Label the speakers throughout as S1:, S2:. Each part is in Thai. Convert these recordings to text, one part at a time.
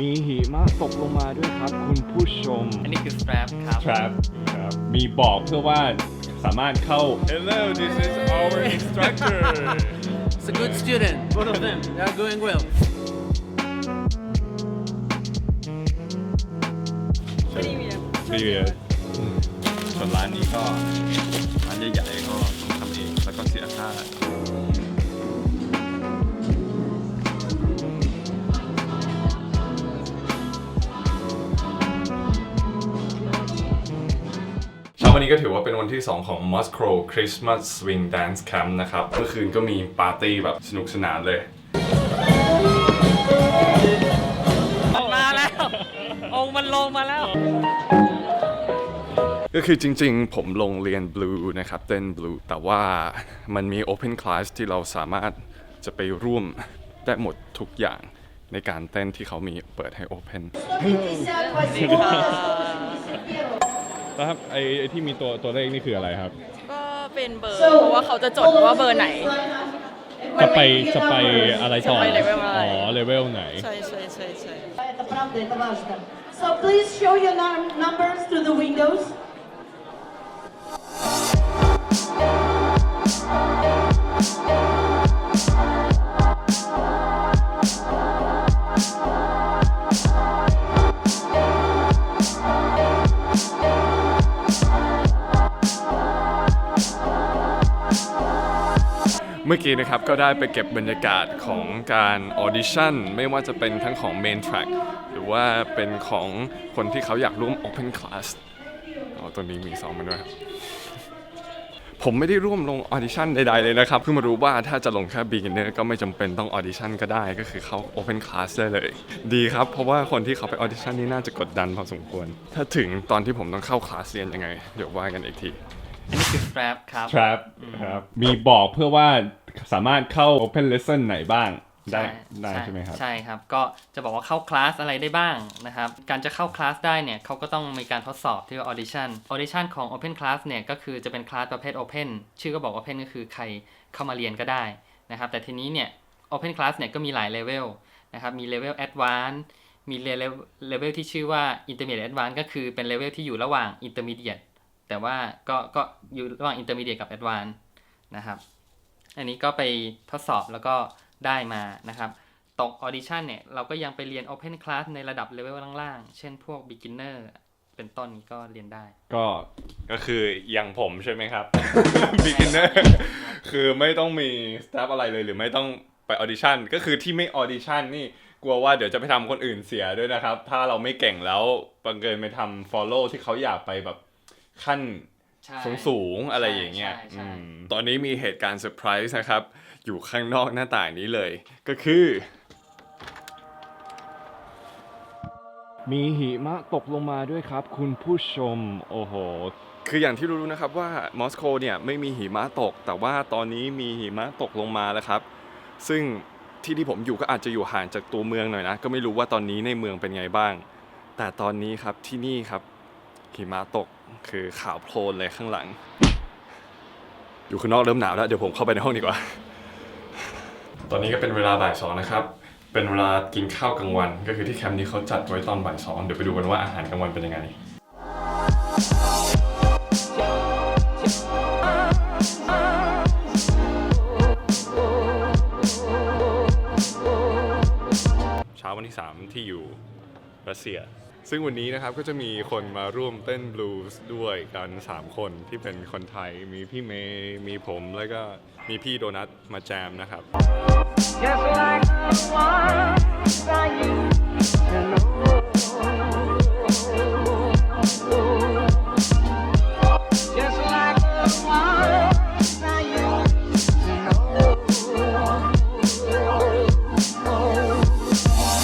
S1: มีหิมะตกลงมาด้วยครับ คุณผู้ชม
S2: อันนี้คือ strap ครับ
S1: ครับครับ มีบอกเพื่อว่าสามารถเข้า
S3: Hello, this is our instructor.
S4: It's a good student, both of them. They are going well.
S1: รีวิวส่วนร้านนี้ก็ ก็ถือว่าเป็นวันที่ 2 ของ Moscow Christmas Swing Dance Camp นะครับ เมื่อคืนก็มีปาร์ตี้แบบสนุกสนานเลย
S2: มาแล้ว องค์มันลงมาแล้ว
S1: ก็คือจริงๆ ผมลงเรียนบลูนะครับ เต้นบลูแต่ว่ามันมี Open Class ที่เราสามารถจะไปร่วมได้หมดทุกอย่างในการเต้นที่เขามีเปิดให้ Open ครับไอไอที่มีตัวตัวเลขนี่คืออะไรครับ
S5: ก็เป็นเบอร์ เพราะว่าเขาจะจดว่าเบอร์ไหน
S1: จะไปจะไปอะไรต่อ
S5: จะไป level อะไร
S1: อ๋อเลเวลไหน
S5: ใช่ใช่ใช่ใช่
S6: Это правда, это важно. So please show your num- numbers to the windows.
S1: มื่อกี้นะครับก็ได้ไปเก็บบรรยากาศของการออดิชั่นไม่ว่าจะเป็นทั้งของ Main Track หรือว่าเป็นของคนที่เขาอยากร่วม Open Class อ๋อตัวนี้มีซ้อมมาด้วยผมไม่ได้ร่วมลงออดิชั่นใดๆเลยนะครับ เพิ่งมารู้ว่าถ้าจะลงแค่ beginner ก็ไม่จำเป็นต้องออดิชั่นก็ได้ ก็คือเข้า open class ได้เลย ดีครับ เพราะว่าคนที่เขาไปออดิชั่นนี่น่าจะกดดันพอสมควร ถ้าถึงตอนที่ผมต้องเข้าคลาสเรียนยังไง เดี๋ยวว่ากันอีกที
S2: อันนี้คือ strap ครับ
S1: ครับครับ มีบอกเพื่อว่า สามารถเข้า open lesson ไหนบ้างได้ได้ใช่ไหมครับ
S2: ใช่ครับ ก็จะบอกว่าเข้าคลาสอะไรได้บ้างนะครับ การจะเข้าคลาสได้เนี่ยเขาก็ต้องมีการทดสอบที่ว่า audition audition ของ open class เนี่ยก็คือจะเป็นคลาสประเภท open ชื่อก็บอก open ก็คือใครเข้ามาเรียนก็ได้นะครับ แต่ทีนี้เนี่ย open class เนี่ยก็มีหลายเลเวลนะครับ มีเลเวล advanced มีเลเวลเลเวลที่ชื่อว่า intermediate advanced ก็คือเป็นเลเวลที่อยู่ระหว่าง intermediate แต่ว่าก็ก็อยู่ระหว่าง intermediate กับ advanced นะครับ อันนี้ก็ไปทดสอบแล้วก็ได้มานะครับ ตกออดิชันเนี่ย เราก็ยังไปเรียน Open Class ในระดับเลเวลล่างๆ เช่นพวก Beginner เป็นต้นก็เรียนได้
S1: ก็ก็คืออย่างผมใช่ไหมครับ beginner คือไม่ต้องมี staff อะไรเลยหรือไม่ต้องไปออดิชั่นก็คือที่ไม่ออดิชั่นนี่กลัวว่าเดี๋ยวจะไปทำคนอื่นเสียด้วยนะครับ ถ้าเราไม่เก่งแล้วบังเกินไปทำ follow ที่เขาอยากไปแบบขั้น
S2: ใช่
S1: สูงสูงๆอะไรอย่างเงี้ย
S2: ใช่ใช่
S1: อืมตอนนี้มีเหตุการณ์เซอร์ไพรส์นะครับ อยู่ข้างนอกหน้าต่างนี้เลย ก็คือ มีหิมะตกลงมาด้วยครับ คุณผู้ชม โอ้โห คืออย่างที่รู้ๆนะครับว่ามอสโกเนี่ยไม่มีหิมะตก แต่ว่าตอนนี้มีหิมะตกลงมาแล้วครับ ซึ่งที่ที่ผมอยู่ก็อาจจะอยู่ห่างจากตัวเมืองหน่อยนะ ก็ไม่รู้ว่าตอนนี้ในเมืองเป็นไงบ้าง แต่ตอนนี้ครับที่นี่ครับหิมะตก คือขาวโพลนเลยข้างหลัง อยู่ข้างนอกเริ่มหนาวแล้ว เดี๋ยวผมเข้าไปในห้องดีกว่า ตอนนี้ก็เป็นเวลาบ่ายสองนะครับ เป็นเวลากินข้าวกลางวัน ก็คือที่แคมป์นี้เขาจัดไว้ตอนบ่ายสองเดี๋ยวไปดูกันว่าอาหารกลางวันเป็นยังไง เช้าวันที่ 3 ที่อยู่รัสเซีย ซึ่งวันนี้นะครับก็จะมีคนมาร่วมเต้นบลูส์ด้วยกัน 3 คนที่เป็นคนไทยมีพี่เมย์มีผมแล้วก็มีพี่โดนัทมาแจมนะครับ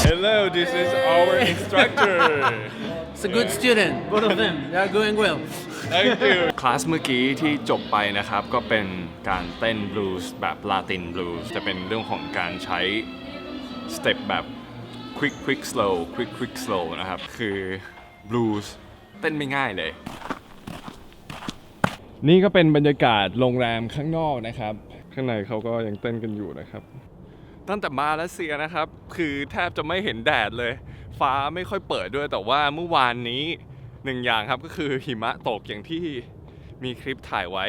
S3: Hello, this is our instructor.
S4: It's a good student, both of them. They are going well.
S3: Thank you.
S1: คลาสเมื่อกี้ที่จบไปนะครับ ก็เป็นการเต้นบลูส์แบบลาตินบลูส์จะเป็นเรื่องของการใช้ สเต็ปแบบ quick quick slow quick quick slow นะครับ คือบลูส์เต้นไม่ง่ายเลย นี่ก็เป็นบรรยากาศโรงแรมข้างนอกนะครับ ข้างในเขาก็ยังเต้นกันอยู่นะครับ ตั้งแต่มาเลเซียนะครับ คือแทบจะไม่เห็นแดดเลย ฟ้าไม่ค่อยเปิดด้วย แต่ว่าเมื่อวานนี้หนึ่งอย่างครับก็คือหิมะตกอย่างที่มีคลิปถ่ายไว้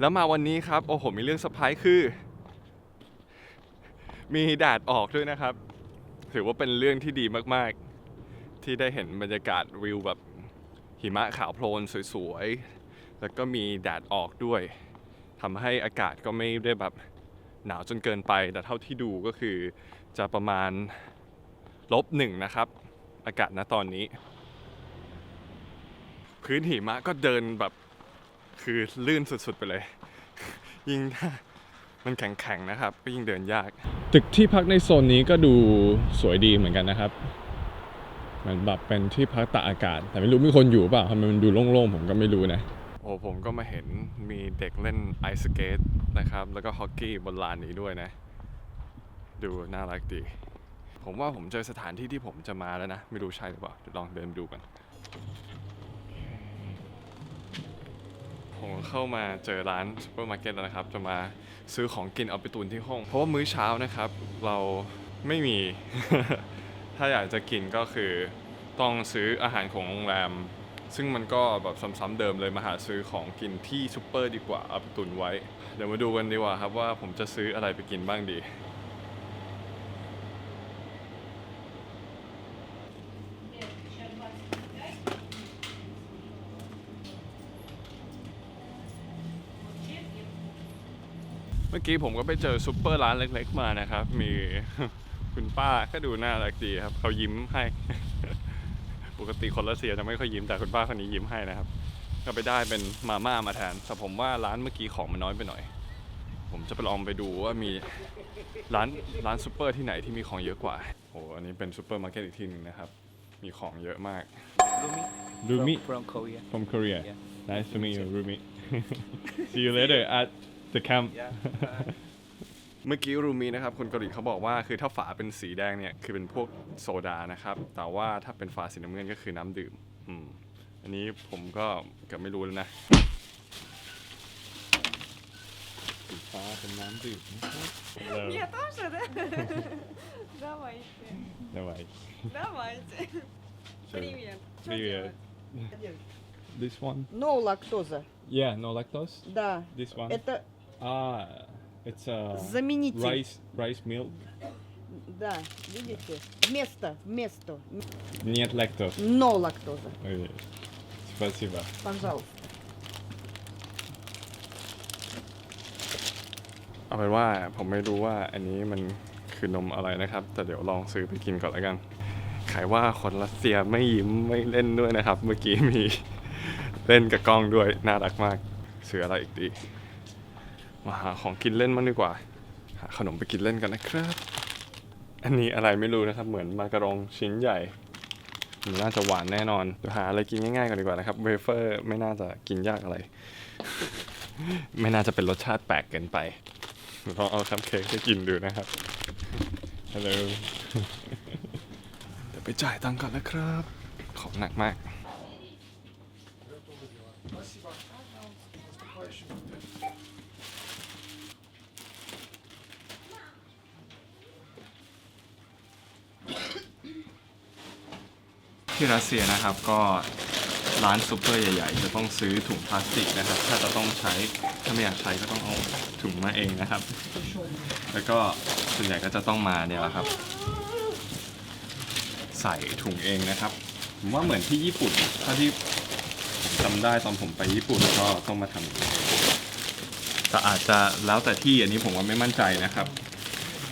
S1: แล้วมาวันนี้ครับ โอ้โห มีเรื่องเซอร์ไพรส์คือ มีแดดออกด้วยนะครับ ถือว่าเป็นเรื่องที่ดีมากๆ ที่ได้เห็นบรรยากาศวิวแบบหิมะขาวโพลนสวยๆ แล้วก็มีแดดออกด้วยทำให้อากาศก็ไม่ได้แบบหนาวจนเกินไป แต่เท่าที่ดูก็คือจะประมาณ ลบหนึ่งนะครับ อากาศณตอนนี้ พื้นหิมะก็เดินแบบคือลื่นสุดๆไปเลย ยิ่งถ้ามันแข็งๆนะครับ ก็ยิ่งเดินยาก ตึกที่พักในโซนนี้ก็ดูสวยดีเหมือนกันนะครับเหมือนแบบเป็นที่พักตากอากาศ แต่ไม่รู้มีคนอยู่เปล่าทำไมมันดูโล่งๆ ผมก็ไม่รู้นะ โอ้ผมก็มาเห็นมีเด็กเล่นไอซ์สเกตนะครับ แล้วก็ฮอกกี้บนลานนี้ด้วยนะ ดูน่ารักดี ผมว่าผมเจอสถานที่ที่ผมจะมาแล้วนะ ไม่รู้ใช่หรือเปล่าเดี๋ยวลองเดินดูกัน ผมเข้ามาเจอร้านซูเปอร์มาร์เก็ตแล้วนะครับ จะมาซื้อของกินเอาไปตุนที่ห้อง เพราะว่ามื้อเช้านะครับ เราไม่มี ถ้าอยากจะกินก็คือต้องซื้ออาหารของโรงแรม ซึ่งมันก็แบบซ้ำๆเดิมเลยมาหาซื้อของกินที่ซูเปอร์ดีกว่าเอาไปตุนไว้ เดี๋ยวมาดูกันดีกว่าครับว่าผมจะซื้ออะไรไปกินบ้างดี กี้ผมก็ไปเจอซุปเปอร์ร้านเล็ก ๆ มานะครับ มีคุณป้าก็ดูน่ารักดีครับ เขายิ้มให้ ปกติคนรัสเซียจะไม่ค่อยยิ้มแต่คุณป้าคนนี้ยิ้มให้นะครับ ก็ไปได้เป็นมาม่ามาแทนแต่ผมว่าร้านเมื่อกี้ของมันน้อยไปหน่อย ผมจะไปลองไปดูว่ามีร้านร้านซุปเปอร์ที่ไหนที่มีของเยอะกว่าโอ้อันนี้เป็นซุปเปอร์มาร์เก็ตอีกที่หนึงนะครับ มีของเยอะมาก Rumi
S4: From Korea.
S1: from Korea
S4: Yeah.
S1: nice to meet you Rumi see you later at the camp เมื่อกี้รูมีนะครับคนเกาหลีเขาบอกว่าคือถ้าฝาเป็นสีแดงเนี่ยคือเป็นพวกโซดานะครับ แต่ว่าถ้าเป็นฝาสีน้ำเงินก็คือน้ำดื่มอืมอันนี้ผมก็เกือบไม่รู้แล้วนะสีฟ้าเป็นน้ำดื่มนะครับเริ่ม
S5: Я тоже, да? Давайте.
S1: ได้ไว้
S5: Давайте. Привет. Что
S1: Привет.
S5: делать?
S1: this one
S7: No лактоза.
S1: yeah no lactose
S7: Да.
S1: this one
S7: Это
S1: ah it's a
S7: заменитель.
S1: rice rice milk
S7: Да, видите? Вместо, вместо.
S1: нет lactose
S7: No лактоза.
S1: Ой, спасибо
S7: Пожалуйста.
S1: เอาเป็นว่าผมไม่รู้ว่าอันนี้มันคือนมอะไรนะครับ แต่เดี๋ยวลองซื้อไปกินก่อนแล้วกัน ขายว่าคนรัสเซียไม่ยิ้มไม่เล่นด้วยนะครับ เมื่อกี้มี เล่นกับกล้องด้วย น่ารักมาก ซื้ออะไรอีกดี มาหาของกินเล่นมั้างดีกว่า หาขนมไปกินเล่นกันนะครับ อันนี้อะไรไม่รู้นะครับ เหมือนมาการองชิ้นใหญ่มันน่าจะหวานแน่นอนเดี๋ยวหาอะไรกินง่ายๆกันดีกว่านะครับ เวเฟอร์ไม่น่าจะกินยากอะไร ไม่น่าจะเป็นรสชาติแปลกเกินไปลองเอาคัพเค้กให้กินดูนะครับฮัลโหลเดี๋ยวไปจ่ายตังค์ก่อนนะครับ ของหนักมาก ที่รัสเซียนะครับก็ร้านซูเปอร์ใหญ่ ๆ จะต้องซื้อถุงพลาสติกนะครับ ถ้าจะต้องใช้ถ้าไม่อยากใช้ก็ต้องเอาถุงมาเองนะครับ แล้วก็ส่วนใหญ่ก็จะต้องมาเนี่ยแหละครับ ใส่ถุงเองนะครับผมว่าเหมือนที่ญี่ปุ่นถ้าที่ผมจำได้ตอนผมไปญี่ปุ่นก็ต้องมาทำแต่อาจจะแล้วแต่ที่อันนี้ผมว่าไม่มั่นใจนะครับ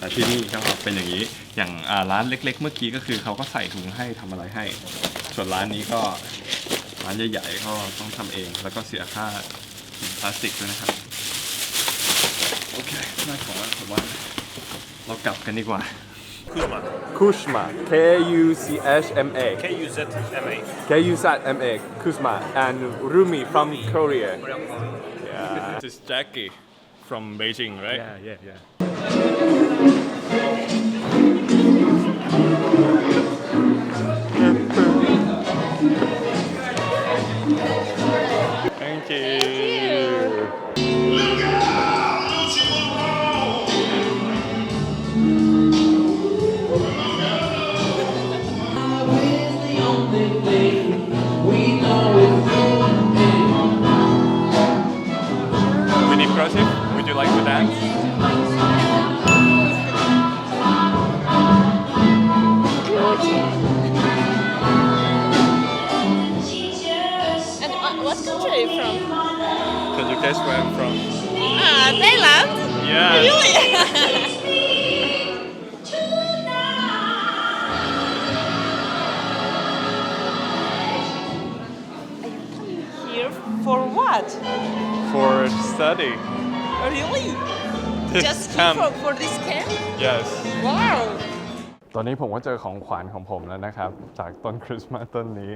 S1: แต่ที่นี่ก็เป็นอย่างนี้อย่างอ่าร้านเล็ก ๆ เมื่อกี้ก็คือเขาก็ใส่ถุงให้ทำอะไรให้ ส่วนร้านนี้ก็ร้านใหญ่ๆก็ต้องทำเอง แล้วก็เสียค่าถุงพลาสติกด้วยนะครับโอเคได้ของแล้วผมว่าเรากลับกันดีกว่าคุชมา K U C H M A
S3: K U Z M A.
S1: K U Z M A Kusma and Rumi from Korea Yeah This is Jackie from Beijing right
S3: Yeah, yeah, yeah.
S1: フフフ。Guess where I'm from
S5: Ah, Thailand?
S1: Yeah
S5: Really? Are you coming here for what?
S1: for study
S5: Really?
S1: This
S5: Just here
S1: camp.
S5: for, for this camp?
S1: yes
S5: Wow!
S1: ตอนนี้ผมก็เจอของขวัญของผมแล้วนะครับ จากต้นคริสต์มาสต้นนี้